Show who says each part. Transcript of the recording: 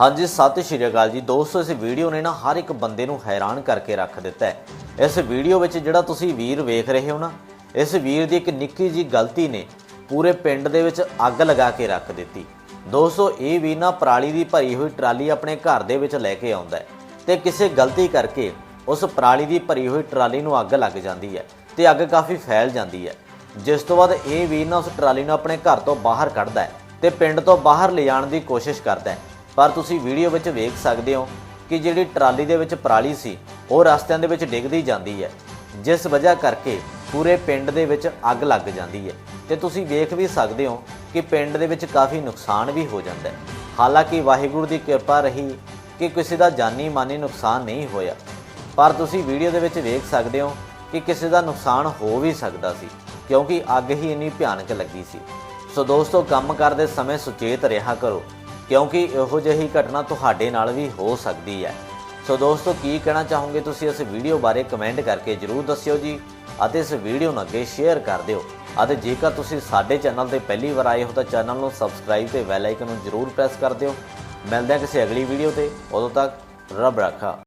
Speaker 1: ਹਾਂਜੀ, ਸਤਿ ਸ਼੍ਰੀ ਅਕਾਲ ਜੀ। ਦੋਸਤੋ, ਇਸ ਵੀਡੀਓ ਨੇ ਨਾ ਹਰ ਇੱਕ ਬੰਦੇ ਨੂੰ ਹੈਰਾਨ ਕਰਕੇ ਰੱਖ ਦਿੱਤਾ ਹੈ। ਇਸ ਵੀਡੀਓ ਵਿੱਚ ਜਿਹੜਾ ਤੁਸੀਂ ਵੀਰ ਵੇਖ ਰਹੇ ਹੋ ਨਾ, ਇਸ ਵੀਰ ਦੀ ਇੱਕ ਨਿੱਕੀ ਜੀ ਗਲਤੀ ਨੇ ਪੂਰੇ ਪਿੰਡ ਦੇ ਵਿੱਚ ਅੱਗ ਲਗਾ ਕੇ ਰੱਖ ਦਿੱਤੀ। ਦੋਸਤੋ, ਇਹ ਵੀਰ ਨਾ ਪਰਾਲੀ ਦੀ ਭਰੀ ਹੋਈ ਟਰਾਲੀ ਆਪਣੇ ਘਰ ਦੇ ਵਿੱਚ ਲੈ ਕੇ ਆਉਂਦਾ ਹੈ ਤੇ ਕਿਸੇ ਗਲਤੀ ਕਰਕੇ ਉਸ ਪਰਾਲੀ ਦੀ ਭਰੀ ਹੋਈ ਟਰਾਲੀ ਨੂੰ ਅੱਗ ਲੱਗ ਜਾਂਦੀ ਹੈ ਤੇ ਅੱਗ ਕਾਫੀ ਫੈਲ ਜਾਂਦੀ ਹੈ। ਜਿਸ ਤੋਂ ਬਾਅਦ ਇਹ ਵੀਰ ਨਾ ਉਸ ਟਰਾਲੀ ਨੂੰ ਆਪਣੇ ਘਰ ਤੋਂ ਬਾਹਰ ਕੱਢਦਾ ਹੈ ਤੇ ਪਿੰਡ ਤੋਂ ਬਾਹਰ ਲਿਜਾਣ ਦੀ ਕੋਸ਼ਿਸ਼ ਕਰਦਾ ਹੈ। ਪਰ ਤੁਸੀਂ ਵੀਡੀਓ ਵਿੱਚ ਵੇਖ ਸਕਦੇ ਹੋ ਕਿ ਜਿਹੜੀ ਟਰਾਲੀ ਦੇ ਵਿੱਚ ਪਰਾਲੀ ਸੀ, ਉਹ ਰਸਤਿਆਂ ਦੇ ਵਿੱਚ ਡਿੱਗਦੀ ਜਾਂਦੀ ਹੈ, ਜਿਸ ਵਜ੍ਹਾ ਕਰਕੇ ਪੂਰੇ ਪਿੰਡ ਦੇ ਵਿੱਚ ਅੱਗ ਲੱਗ ਜਾਂਦੀ ਹੈ। ਤੇ ਤੁਸੀਂ ਵੇਖ ਵੀ ਸਕਦੇ ਹੋ ਕਿ ਪਿੰਡ ਦੇ ਵਿੱਚ ਕਾਫੀ ਨੁਕਸਾਨ ਵੀ ਹੋ ਜਾਂਦਾ ਹੈ। ਹਾਲਾਂਕਿ ਵਾਹਿਗੁਰੂ ਦੀ ਕਿਰਪਾ ਰਹੀ ਕਿ ਕਿਸੇ ਦਾ ਜਾਨੀ ਮਾਨੀ ਨੁਕਸਾਨ ਨਹੀਂ ਹੋਇਆ, ਪਰ ਤੁਸੀਂ ਵੀਡੀਓ ਦੇ ਵਿੱਚ ਵੇਖ ਸਕਦੇ ਹੋ ਕਿ ਕਿਸੇ ਦਾ ਨੁਕਸਾਨ ਹੋ ਵੀ ਸਕਦਾ ਸੀ, ਕਿਉਂਕਿ ਅੱਗ ਹੀ ਇੰਨੀ ਭਿਆਨਕ ਲੱਗੀ ਸੀ। ਸੋ ਦੋਸਤੋ, ਕੰਮ ਕਰਦੇ ਸਮੇਂ ਸੁਚੇਤ ਰਿਹਾ ਕਰੋ। ਕਿਉਂਕਿ ਇਹੋ ਜਿਹੀ ਘਟਨਾ ਤੁਹਾਡੇ ਨਾਲ ਵੀ ਹੋ ਸਕਦੀ ਹੈ। ਸੋ ਦੋਸਤੋ, ਕੀ ਕਹਿਣਾ ਚਾਹੋਗੇ ਤੁਸੀਂ ਇਸ ਵੀਡੀਓ ਬਾਰੇ ਕਮੈਂਟ ਕਰਕੇ ਜਰੂਰ ਦੱਸਿਓ ਜੀ ਅਤੇ ਇਸ ਵੀਡੀਓ ਨੂੰ ਅੱਗੇ ਸ਼ੇਅਰ ਕਰ ਦਿਓ। ਅਤੇ ਜੇਕਰ ਤੁਸੀਂ ਸਾਡੇ ਚੈਨਲ ਤੇ ਪਹਿਲੀ ਵਾਰ ਆਏ ਹੋ ਤਾਂ ਚੈਨਲ ਨੂੰ ਸਬਸਕ੍ਰਾਈਬ ਤੇ ਬੈਲ ਆਈਕਨ ਨੂੰ ਜਰੂਰ ਪ੍ਰੈਸ ਕਰ ਦਿਓ। ਮਿਲਦੇ ਹਾਂ ਕਿਸੇ ਅਗਲੀ ਵੀਡੀਓ ਤੇ। ਉਦੋਂ ਤੱਕ ਰੱਬ ਰਾਖਾ।